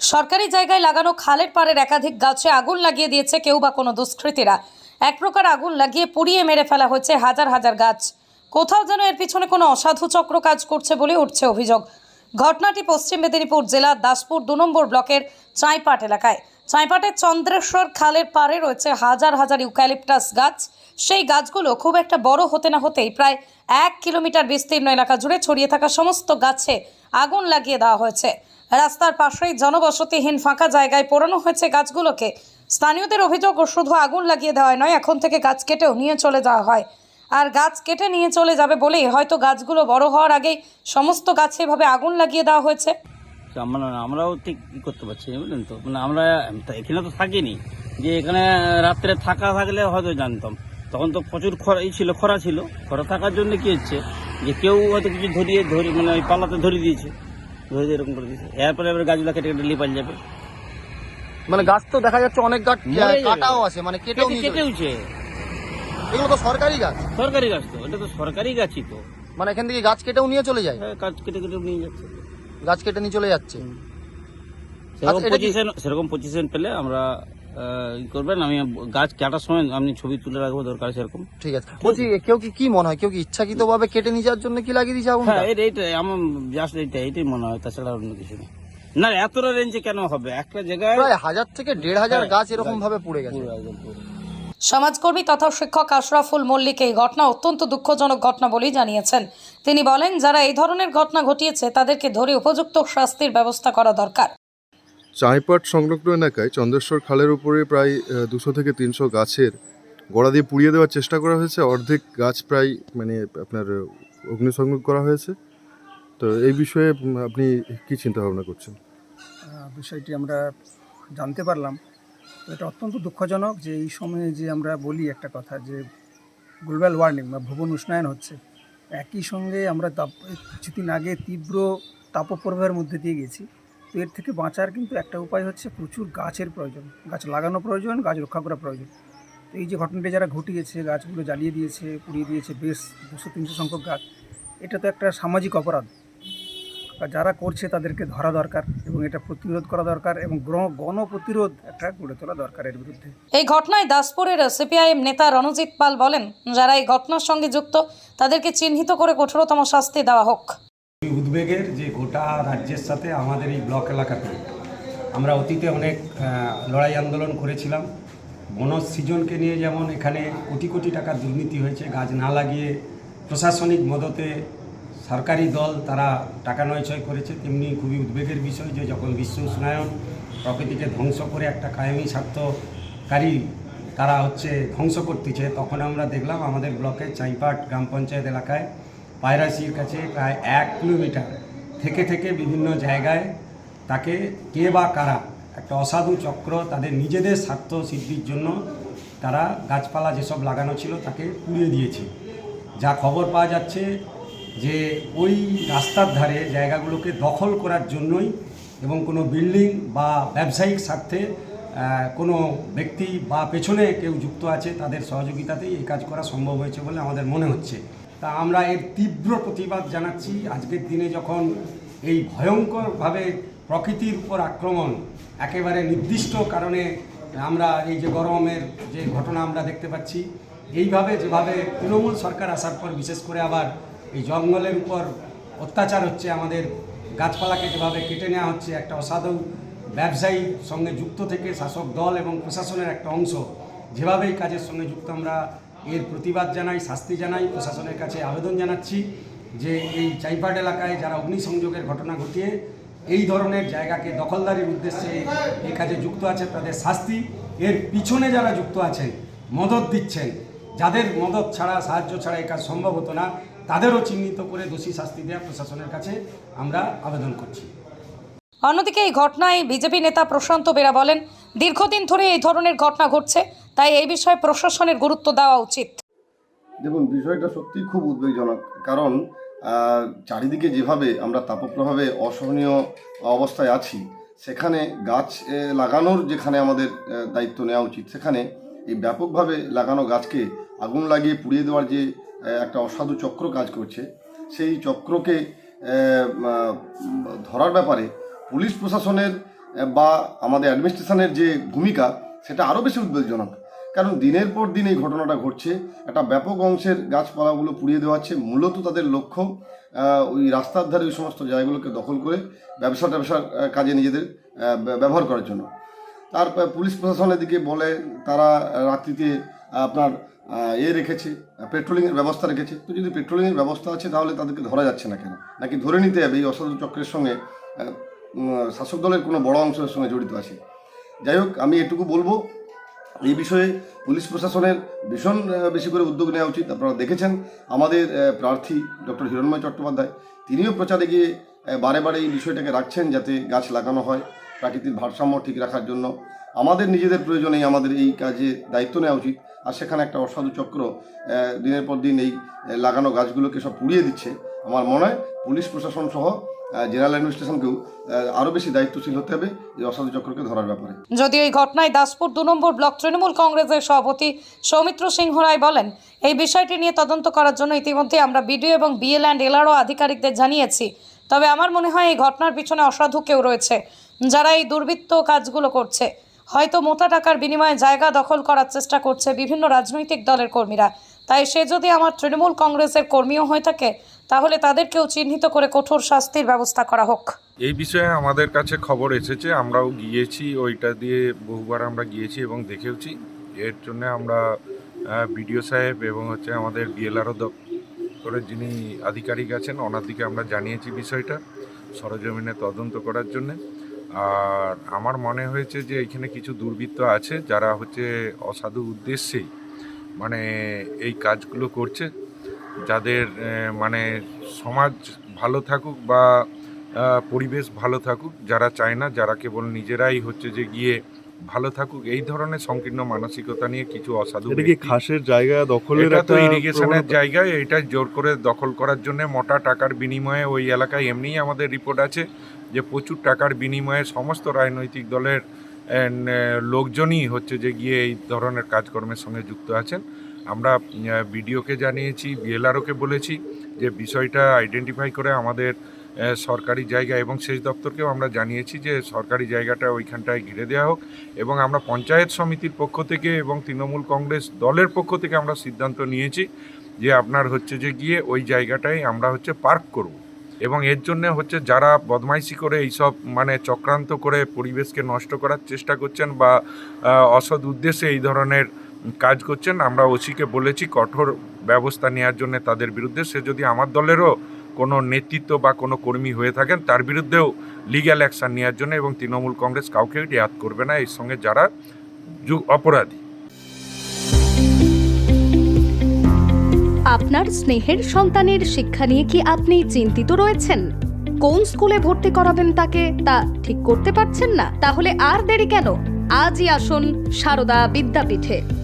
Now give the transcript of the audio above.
সরকারি জায়গায় লাগানো খালের পাড়ের একাধিক গাছে আগুন লাগিয়ে দিয়েছে কেউ বা কোনো দুষ্কৃতীরা। এক প্রকার আগুন লাগিয়ে পুড়িয়ে মেরে ফেলা হয়েছে হাজার হাজার গাছ। কোথাও যেন এর পিছনে কোনো অসাধু চক্র কাজ করছে বলে উঠছে অভিযোগ। ঘটনাটি পশ্চিম মেদিনীপুর জেলার দাসপুর দু নম্বর ব্লকের চাঁইপাট এলাকায়। চাঁইপাটের চন্দ্রেশ্বর খালের পাড়ে রয়েছে হাজার হাজার ইউক্যালিপটাস গাছ। সেই গাছগুলো খুব একটা বড় হতে না হতেই প্রায় এক কিলোমিটার বিস্তীর্ণ এলাকা জুড়ে ছড়িয়ে থাকা সমস্ত গাছে আগুন লাগিয়ে দেওয়া হয়েছে। রাস্তার পাশেই জনবসতিহীন ফাঁকা জায়গায় পোড়ানো হয়েছে গাছগুলোকে। স্থানীয়দের অভিযোগ, শুধু আগুন লাগিয়ে দেওয়াই নয়, এখন থেকে গাছ কেটেও নিয়ে চলে যাওয়া হয়। আর গাছ কেটে নিয়ে চলে যাবে বলেই হয়তো গাছগুলো বড় হওয়ার আগেই সমস্ত গাছে এভাবে আগুন লাগিয়ে দেওয়া হয়েছে। আমরা আমরাও ঠিক ই করতে পারছি, বুঝলেন তো? মানে আমরা এখানে তো থাকিনি। যে এখানে রাত্রে থাকা থাকলে হয়তো জানতাম। তখন তো প্রচুর খরা ছিল খরা ছিল। খরা থাকার জন্য কি হচ্ছে? যে কেউ হয়তো কিছু ধরিয়ে, ধরি মানে ওই পাল্লাতে ধরিয়ে দিয়েছে। ধরে এরকম করে দিয়েছে এরপরে এবার গাছগুলো কেটে কেটে লিপাল যাবে। মানে গাছ তো দেখা যাচ্ছে অনেক গাছ কাটাও আছে মানে কেটেও কেটে চলে- কেটেওছে। এগুলো তো সরকারি গাছ। সরকারি গাছ তো এটা তো সরকারি গাছই তো। মানে এখান থেকে গাছ কেটেও নিয়ে চলে যায়। হ্যাঁ, গাছ কেটে কেটে নিয়ে যাচ্ছে। গাছ কেটে নিয়ে চলে যাচ্ছে। সেরকম আচ্ছা, পজিশন সেরকম পজিশন পেলে আমরা করবেন আমি গাছ কাটার সময় আপনি ছবি তুলে রাখব দরকার সেরকম ঠিক আছে। বলছি কেউ কি কি মনে হয় কেউ কি ইচ্ছাকৃত ভাবে কেটে নিয়ে যাওয়ার জন্য কি লাগিয়ে দিয়েছে আগুনটা? হ্যাঁ এইটাই আমার জাস্ট এইটা এইটাই মনে হয় তাছাড়া অন্য কিছু না না এতটা রেঞ্জে কেন হবে? একটা জায়গায় প্রায় হাজার থেকে দেড় হাজার হ্যাঁ, গাছ এরকম ভাবে পুড়ে গেছে। সমাজকর্মী তথা শিক্ষক আশরাফুল মল্লিক এই ঘটনা অত্যন্ত দুঃখজনক ঘটনা বলেই জানিয়েছেন। তিনি বলেন যারা এই ধরনের ঘটনা ঘটিয়েছে তাদেরকে ধরে উপযুক্ত শাস্তির ব্যবস্থা করা দরকার। চাঁইপাট সংলগ্ন এলাকায় চন্দ্রেশ্বর খালের উপরে প্রায় দুশো থেকে তিনশো গাছের গোড়া দিয়ে পুড়িয়ে দেওয়ার চেষ্টা করা হয়েছে। অর্ধেক গাছ প্রায় মানে আপনার, অগ্নিসংযোগ করা হয়েছে। তো এই বিষয়ে আপনি কী চিন্তা ভাবনা করছেন বিষয়টি আমরা জানতে পারলাম। এটা অত্যন্ত দুঃখজনক যে এই সময়ে যে আমরা বলি একটা কথা যে গ্লোবাল ওয়ার্মিং বা ভুবন উষ্ণায়ন হচ্ছে, একই সঙ্গে আমরা তাপ কিছুদিন আগে তীব্র তাপপ্রবাহের মধ্যে দিয়ে গেছি। তো এর থেকে বাঁচার কিন্তু একটা উপায় হচ্ছে প্রচুর গাছের প্রয়োজন। গাছ লাগানো প্রয়োজন, গাছ রক্ষা করা প্রয়োজন। তো এই যে ঘটনাটি যারা ঘটিয়েছে, গাছগুলো জ্বালিয়ে দিয়েছে, পুড়িয়ে দিয়েছে, বেশ দুশো, তিনশো সংখ্যক গাছ, এটা তো একটা সামাজিক অপরাধ। যারা করছে তাদেরকে ধরা দরকার এবং এটা প্রতিরোধ করা দরকার এবং গণপ্রতিরোধ একটা গড়ে তোলা দরকার এর বিরুদ্ধে। এই ঘটনায় দাসপুরের সিপিআইএম নেতা রণজিৎ পাল বলেন, যারা এই ঘটনার সঙ্গে যুক্ত, তাদেরকে চিহ্নিত করে কঠোরতম শাস্তি দেওয়া হোক। উদ্বেগের যে গোটা রাজ্যের সাথে আমাদের এই ব্লক এলাকাতে আমরা অতীতে অনেক লড়াই আন্দোলন করেছিলাম। বনজ সৃজনকে নিয়ে যেমন এখানে কোটি কোটি টাকার দুর্নীতি হয়েছে, গাছ না লাগিয়ে প্রশাসনিক মদতে সরকারি দল তারা টাকা নয়ছয় করেছে, তেমনি খুবই উদ্বেগের বিষয় যে যখন বিশ্ব উষ্ণায়ন প্রকৃতিকে ধ্বংস করে একটা কায়েমি স্বার্থকারী তারা হচ্ছে ধ্বংস করতেছে, তখন আমরা দেখলাম আমাদের ব্লকের চাইপাট গ্রাম পঞ্চায়েত এলাকায় পায়রাসির কাছে প্রায় এক কিলোমিটার। থেকে থেকে বিভিন্ন জায়গায় তাকে কে বা কারা একটা অসাধু চক্র তাদের নিজেদের স্বার্থ সিদ্ধির জন্য তারা গাছপালা যেসব লাগানো ছিল তাকে পুড়িয়ে দিয়েছে। যা খবর পাওয়া যাচ্ছে যে ওই রাস্তার ধারে জায়গাগুলোকে দখল করার জন্যই এবং কোনো বিল্ডিং বা ব্যবসায়িক স্বার্থে কোনো ব্যক্তি বা পেছনে কেউ যুক্ত আছে তাদের সহযোগিতাতেই এই কাজ করা সম্ভব হয়েছে বলে আমাদের মনে হচ্ছে। তা আমরা এর তীব্র প্রতিবাদ জানাচ্ছি। আজকের দিনে যখন এই ভয়ঙ্করভাবে প্রকৃতির উপর আক্রমণ একেবারে নির্দিষ্ট কারণে আমরা এই যে গরমের যে ঘটনা আমরা দেখতে পাচ্ছি, এইভাবে যেভাবে তৃণমূল সরকার আসার পর বিশেষ করে আবার এই জঙ্গলের উপর অত্যাচার হচ্ছে, আমাদের গাছপালাকে যেভাবে কেটে নেওয়া হচ্ছে, একটা অসাধু ব্যবসায়ীর সঙ্গে যুক্ত থেকে শাসক দল এবং প্রশাসনের একটা অংশ যেভাবে এই কাজের সঙ্গে যুক্ত আমরা এর প্রতিবাদ জানাই, শাস্তি জানাই, প্রশাসনের কাছে আবেদন জানাচ্ছি যে এই চাইপাট এলাকায় যারা অগ্নিসংযোগের ঘটনা ঘটিয়ে এই ধরনের জায়গাকে দখলদারির উদ্দেশ্যে এই কাজে যুক্ত আছে, তাদের শাস্তি। এর পিছনে যারা যুক্ত আছেন, মদত দিচ্ছেন, যাদের মদত ছাড়া, সাহায্য ছাড়া এই কাজ সম্ভব হতো না, তাদেরও চিহ্নিত করে দোষী শাস্তি দেওয়া প্রশাসনের কাছে আমরা আবেদন করছি। অন্যদিকে এই ঘটনায় বিজেপি নেতা প্রশান্ত বেরা বলেন, দীর্ঘদিন ধরে এই ধরনের ঘটনা ঘটছে। তাই এই বিষয়ে প্রশাসনের গুরুত্ব দেওয়া উচিত। দেখুন, বিষয়টা সত্যি খুব উদ্বেগজনক। কারণ চারিদিকে যেভাবে আমরা তাপপ্রভাবে অসহনীয় অবস্থায় আছি, সেখানে গাছ লাগানোর যেখানে আমাদের দায়িত্ব নেওয়া উচিত, সেখানে এই ব্যাপকভাবে লাগানো গাছকে আগুন লাগিয়ে পুড়িয়ে দেওয়ার যে একটা অসাধু চক্র কাজ করছে, সেই চক্রকে ধরার ব্যাপারে পুলিশ প্রশাসনের বা আমাদের অ্যাডমিনিস্ট্রেশনের যে ভূমিকা, সেটা আরও বেশি উদ্বেগজনক। কারণ দিনের পর দিন এই ঘটনাটা ঘটছে। একটা ব্যাপক অংশের গাছপালাগুলো পুড়িয়ে দেওয়া হচ্ছে মূলত তাদের লক্ষ্য ওই রাস্তার ধারে ওই সমস্ত জায়গাগুলোকে দখল করে ব্যবসা ট্যাবসার কাজে নিজেদের ব্যবহার করার জন্য। তারপর পুলিশ প্রশাসনের দিকে বলে, তারা রাত্রিতে আপনার এ রেখেছে পেট্রোলিংয়ের ব্যবস্থা রেখেছে। তো যদি পেট্রোলিংয়ের ব্যবস্থা আছে, তাহলে তাদেরকে ধরা যাচ্ছে না কেন? নাকি ধরে নিতে হবে এই অসাধু চক্রের সঙ্গে শাসক দলের কোনো বড় অংশের সঙ্গে জড়িত আছে? যাই হোক, আমি এটুকু বলব এই বিষয়ে পুলিশ প্রশাসনের ভীষণ বেশি করে উদ্যোগ নেওয়া উচিত। আপনারা দেখেছেন, আমাদের প্রার্থী ডক্টর হিরণময় চট্টোপাধ্যায়, তিনিও প্রচারে গিয়ে বারে বারে এই বিষয়টাকে রাখছেন যাতে গাছ লাগানো হয়, প্রাকৃতিক ভারসাম্য ঠিক রাখার জন্য। আমাদের নিজেদের প্রয়োজনেই আমাদের এই কাজে দায়িত্ব নেওয়া উচিত। আর সেখানে একটা অসাধু চক্র দিনের পর দিন এই লাগানো গাছগুলোকে সব পুড়িয়ে দিচ্ছে। আমার মনে হয় পুলিশ প্রশাসন সহ জেনারেল অ্যাডমিনিস্ট্রেশনকেও আরও বেশি দায়িত্বশীল হতে হবে এই অসাধু চক্রকে ধরার ব্যাপারে। যদিও এই ঘটনায় দাসপুর দু নম্বর ব্লক তৃণমূল কংগ্রেসের সভাপতি সৌমিত্র সিংহ রায় বলেন, এই বিষয়টি নিয়ে তদন্ত করার জন্য ইতিমধ্যে আমরা বিডিও এবং বিএল অ্যান্ড এলআরও আধিকারিকদের জানিয়েছি। তবে আমার মনে হয় এই ঘটনার পিছনে অসাধু কেউ রয়েছে, যারা এই দুর্বৃত্ত কাজগুলো করছে। হয়তো মোটা টাকার বিনিময়ে জায়গা দখল করার চেষ্টা করছে বিভিন্ন রাজনৈতিক দলের কর্মীরা। তাই সে যদি আমার তৃণমূল কংগ্রেসের কর্মীও হয়ে থাকে তাহলে তাদেরকেও চিহ্নিত করে কঠোর শাস্তির ব্যবস্থা করা হোক। এই বিষয়ে আমাদের কাছে খবর এসেছে, আমরাও গিয়েছি, ওইটা দিয়ে বহুবার আমরা গিয়েছি এবং দেখেওছি। এর জন্য আমরা বিডিও সাহেব এবং হচ্ছে আমাদের বিএলআরও দপ্তরের যিনি আধিকারিক আছেন ওনার দিকে আমরা জানিয়েছি বিষয়টা সরজমিনে তদন্ত করার জন্য। আর আমার মনে হয়েছে যে এখানে কিছু দুর্বৃত্ত আছে যারা হচ্ছে অসাধু উদ্দেশ্যেই মানে এই কাজগুলো করছে। যাদের মানে সমাজ ভালো থাকুক বা পরিবেশ ভালো থাকুক যারা চায় না যারা কেবল নিজেরাই হচ্ছে যে গিয়ে ভালো থাকুক এই ধরনের সংকীর্ণ মানসিকতা নিয়ে কিছু অসাধু খাসের জায়গা দখলের এটা তো ইরিগেশনের? জায়গায় এটা জোর করে দখল করার জন্য মোটা টাকার বিনিময়ে ওই এলাকায় এমনিই আমাদের রিপোর্ট আছে যে প্রচুর টাকার বিনিময়ে সমস্ত রাজনৈতিক দলের লোকজনই হচ্ছে যে গিয়ে এই ধরনের কাজকর্মের সঙ্গে যুক্ত আছেন আমরা বিডিওকে জানিয়েছি, বিএলআরওকে বলেছি যে বিষয়টা আইডেন্টিফাই করে আমাদের সরকারি জায়গা এবং সেচ দপ্তরকেও আমরা জানিয়েছি যে সরকারি জায়গাটা ওইখানটায় ঘিরে দেওয়া হোক এবং আমরা পঞ্চায়েত সমিতির পক্ষ থেকে এবং তৃণমূল কংগ্রেস দলের পক্ষ থেকে আমরা সিদ্ধান্ত নিয়েছি যে আপনার হচ্ছে যে গিয়ে ওই জায়গাটায় আমরা হচ্ছে পার্ক করব এবং এর জন্য হচ্ছে যারা বদমাইশি করে এইসব মানে চক্রান্ত করে পরিবেশকে নষ্ট করার চেষ্টা করছেন বা অসৎ উদ্দেশ্যে এই ধরনের কাজ করছেন, আমরা ওসিকে বলেছি কঠোর ব্যবস্থা নেওয়ার জন্য তাদের বিরুদ্ধে। সে যদি আমার দলেরও কোনো নেতৃত্ব বা কোনো কর্মী হয়ে থাকেন, তার বিরুদ্ধেও লিগ্যাল অ্যাকশন নেওয়ার জন্য এবং তৃণমূল কংগ্রেস কাউকে রেয়াত করবে না। এর সঙ্গে যারা যু- অপরাধী। আপনার স্নেহের সন্তানের শিক্ষা নিয়ে কি আপনি চিন্তিত রয়েছেন? কোন স্কুলে ভর্তি করাবেন তাকে, তা ঠিক করতে পারছেন না? তাহলে আর দেরি কেন? আজই আসুন সারদা বিদ্যাপীঠে।